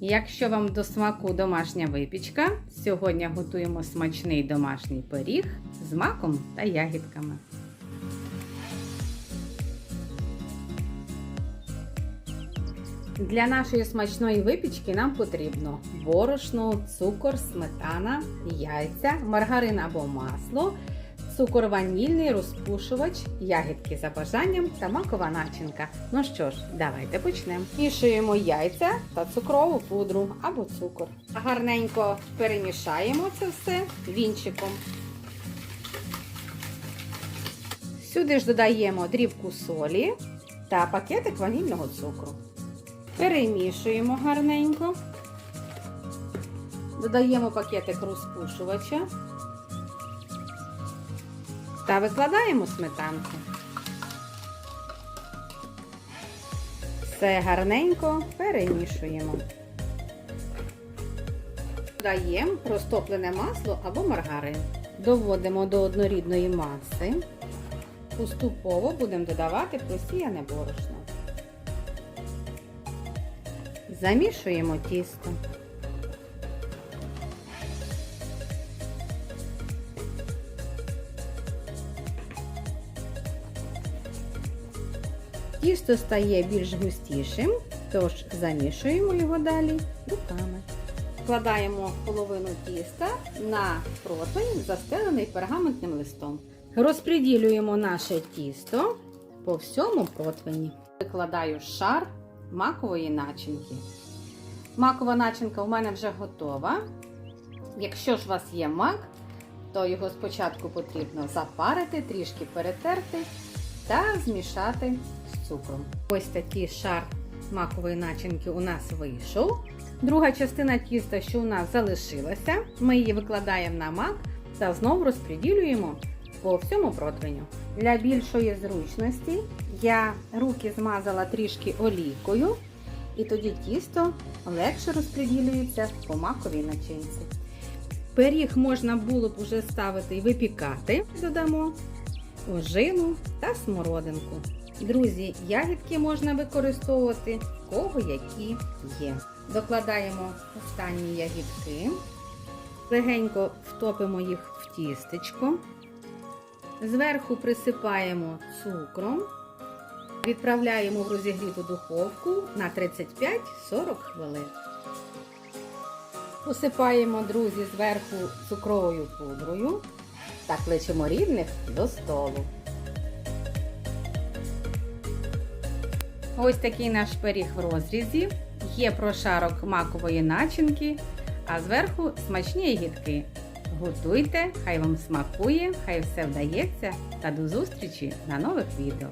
Якщо вам до смаку домашня випічка, сьогодні готуємо смачний домашній пиріг з маком та ягідками. Для нашої смачної випічки нам потрібно борошно, цукор, сметана, яйця, маргарин або масло, цукор ванільний, розпушувач, ягідки за бажанням та макова начинка. Ну що ж, давайте почнемо. Мішуємо яйця та цукрову пудру або цукор. Гарненько перемішаємо це все вінчиком. Сюди ж додаємо дрібку солі та пакетик ванільного цукру. Перемішуємо гарненько. Додаємо пакетик розпушувача та викладаємо сметанку. Все гарненько перемішуємо. Додаємо розтоплене масло або маргарин. Доводимо до однорідної маси. Поступово будемо додавати просіяне борошно. Замішуємо тісто. Тісто стає більш густішим, тож замішуємо його далі руками. Вкладаємо половину тіста на противень, застелений пергаментним листом. Розподілюємо наше тісто по всьому противні. Викладаю шар макової начинки. Макова начинка у мене вже готова. Якщо ж у вас є мак, то його спочатку потрібно запарити, трішки перетерти та змішати цукром. Ось такий шар макової начинки у нас вийшов. Друга частина тіста, що у нас залишилася, ми її викладаємо на мак та знову розподілюємо по всьому противню. Для більшої зручності я руки змазала трішки олійкою, і тоді тісто легше розподілюється по маковій начинці. Пиріг можна було б вже ставити і випікати, додамо ожину та смородинку. Друзі, ягідки можна використовувати кого які є. Докладаємо останні ягідки, легенько втопимо їх в тістечко. Зверху присипаємо цукром, відправляємо в розігріту духовку на 35-40 хвилин. Посипаємо, друзі, зверху цукровою пудрою та кличемо рідних до столу. Ось такий наш пиріг в розрізі. Є прошарок макової начинки, а зверху смачні ягідки. Готуйте, хай вам смакує, хай все вдається та до зустрічі на нових відео.